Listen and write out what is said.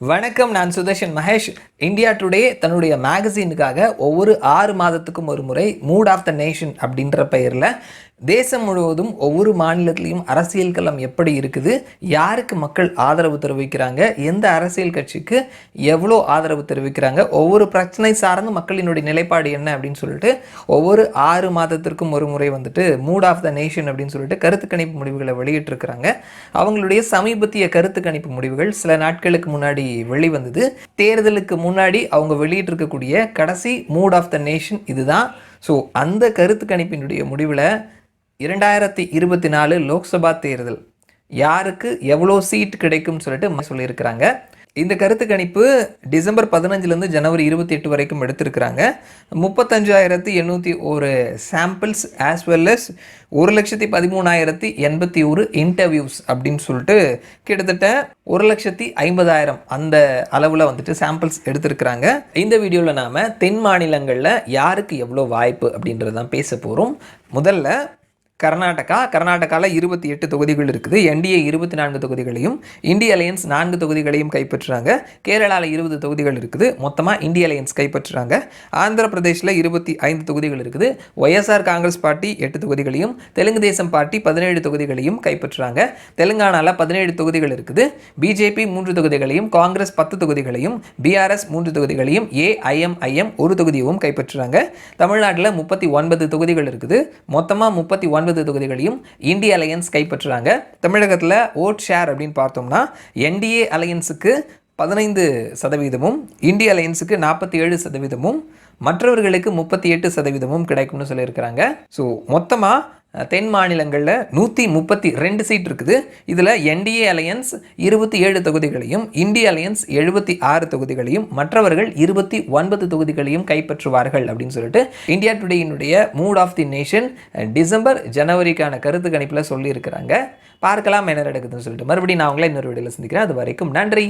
வணக்கம் நான் Sudarshan Mahesh. India today தன்னுடைய மேகசீனுக்காக ஒவ்வொரு ஆறு மாதத்துக்கும் ஒரு முறை மூட் ஆஃப் த நேஷன் அப்படின்ற பெயரில் தேசம் முழுவதும் ஒவ்வொரு மாநிலத்திலையும் அரசியல் களம் எப்படி இருக்குது? யாருக்கு மக்கள் ஆதரவு தெரிவிக்கிறாங்க? எந்த அரசியல் கட்சிக்கு எவ்வளோ ஆதரவு தெரிவிக்கிறாங்க? ஒவ்வொரு பிரச்சனை சார்ந்து மக்களினுடைய நிலைப்பாடு என்ன அப்படின்னு சொல்லிட்டு ஒவ்வொரு ஆறு மாதத்திற்கும் ஒரு முறை வந்துட்டு மூட் ஆஃப் த நேஷன் அப்படின்னு சொல்லிட்டு கருத்து கணிப்பு முடிவுகளை வெளியிட்டிருக்கிறாங்க. அவங்களுடைய சமீபத்திய கருத்து கணிப்பு முடிவுகள் சில நாட்களுக்கு முன்னாடி வெளிவந்தது. தேர்தலுக்கு முன்னாடி அவங்க வெளியிட்டிருக்கக்கூடிய கடைசி மூட் ஆஃப் த நேஷன் இதுதான். ஸோ அந்த கருத்து கணிப்பினுடைய முடிவில் இரண்டாயிரத்தி இருபத்தி நாலு லோக்சபா தேர்தல். யாருக்கு எவ்வளோ சீட் கிடைக்கும்னு சொல்லிட்டு சொல்லியிருக்கிறாங்க. இந்த கருத்து கணிப்பு டிசம்பர் பதினஞ்சுலேருந்து ஜனவரி இருபத்தி எட்டு வரைக்கும் எடுத்திருக்கிறாங்க. முப்பத்தஞ்சாயிரத்தி எண்ணூற்றி ஒரு சாம்பிள்ஸ் ஆஸ் வெல் அஸ் ஒரு லட்சத்தி பதிமூணாயிரத்தி எண்பத்தி ஒரு இன்டர்வியூஸ் அப்படின்னு சொல்லிட்டு கிட்டத்தட்ட ஒரு லட்சத்தி ஐம்பதாயிரம் அந்த அளவில் வந்துட்டு சாம்பிள்ஸ் எடுத்திருக்கிறாங்க. இந்த வீடியோவில் நாம் தென் மாநிலங்களில் யாருக்கு எவ்வளோ வாய்ப்பு அப்படின்றது தான் பேச போகிறோம் முதல்ல கர்நாடகா கர்நாடகாவில் இருபத்தி எட்டு தொகுதிகள் இருக்குது. என்டிஏ இருபத்தி நான்கு தொகுதிகளையும் இந்திய அலையன்ஸ் நான்கு தொகுதிகளையும் கைப்பற்றுறாங்க. கேரளாவில் இருபது தொகுதிகள் இருக்குது. மொத்தமாக இந்திய அலையன்ஸ் கைப்பற்றுறாங்க. ஆந்திர பிரதேசில் இருபத்தி ஐந்து தொகுதிகள் இருக்குது. ஒய்எஸ்ஆர் காங்கிரஸ் பார்ட்டி எட்டு தொகுதிகளையும் தெலுங்கு தேசம் பார்ட்டி பதினேழு தொகுதிகளையும் கைப்பற்றுறாங்க. தெலுங்கானாவில் பதினேழு தொகுதிகள் இருக்குது. பிஜேபி மூன்று தொகுதிகளையும் காங்கிரஸ் பத்து தொகுதிகளையும் பிஆர்எஸ் மூன்று தொகுதிகளையும் ஏஐஎம்ஐஎம் ஒரு தொகுதியும் கைப்பற்றுறாங்க. தமிழ்நாட்டில் முப்பத்தி ஒன்பது தொகுதிகள் இருக்குது. மொத்தமாக முப்பத்தி ஒன்பது தொகுதிகளையும் இந்திய அலையன்ஸ் கைப்பற்றுறாங்க. தமிழகத்தில் ஓட் ஷேர் அப்படின்னு பார்த்தோம்னா என்டிஏ அலையன்ஸுக்கு பதினைந்து சதவீதமும் இந்திய அலையன்ஸுக்கு நாற்பத்தி ஏழு சதவீதமும் மற்றவர்களுக்கு முப்பத்தி எட்டு சதவீதமும் கிடைக்கும்னு சொல்லியிருக்கிறாங்க. ஸோ மொத்தமாக தென் மாநிலங்களில் நூற்றி முப்பத்தி ரெண்டு சீட் இருக்குது. இதில் என்டிஏ அலையன்ஸ் இருபத்தி ஏழு தொகுதிகளையும் இந்திய அலையன்ஸ் எழுபத்தி ஆறு தொகுதிகளையும் மற்றவர்கள் இருபத்தி ஒன்பது தொகுதிகளையும் கைப்பற்றுவார்கள் அப்படின்னு சொல்லிட்டு India டுடேயினுடைய mood of the nation December ஜனவரிக்கான கருத்து கணிப்பில் சொல்லியிருக்கிறாங்க. பார்க்கலாம் என்ன நடக்குதுன்னு சொல்லிட்டு மறுபடியும் நான் உங்களை இன்னொரு வீடியோவில் சந்திக்கிறேன். அது வரைக்கும் நன்றி.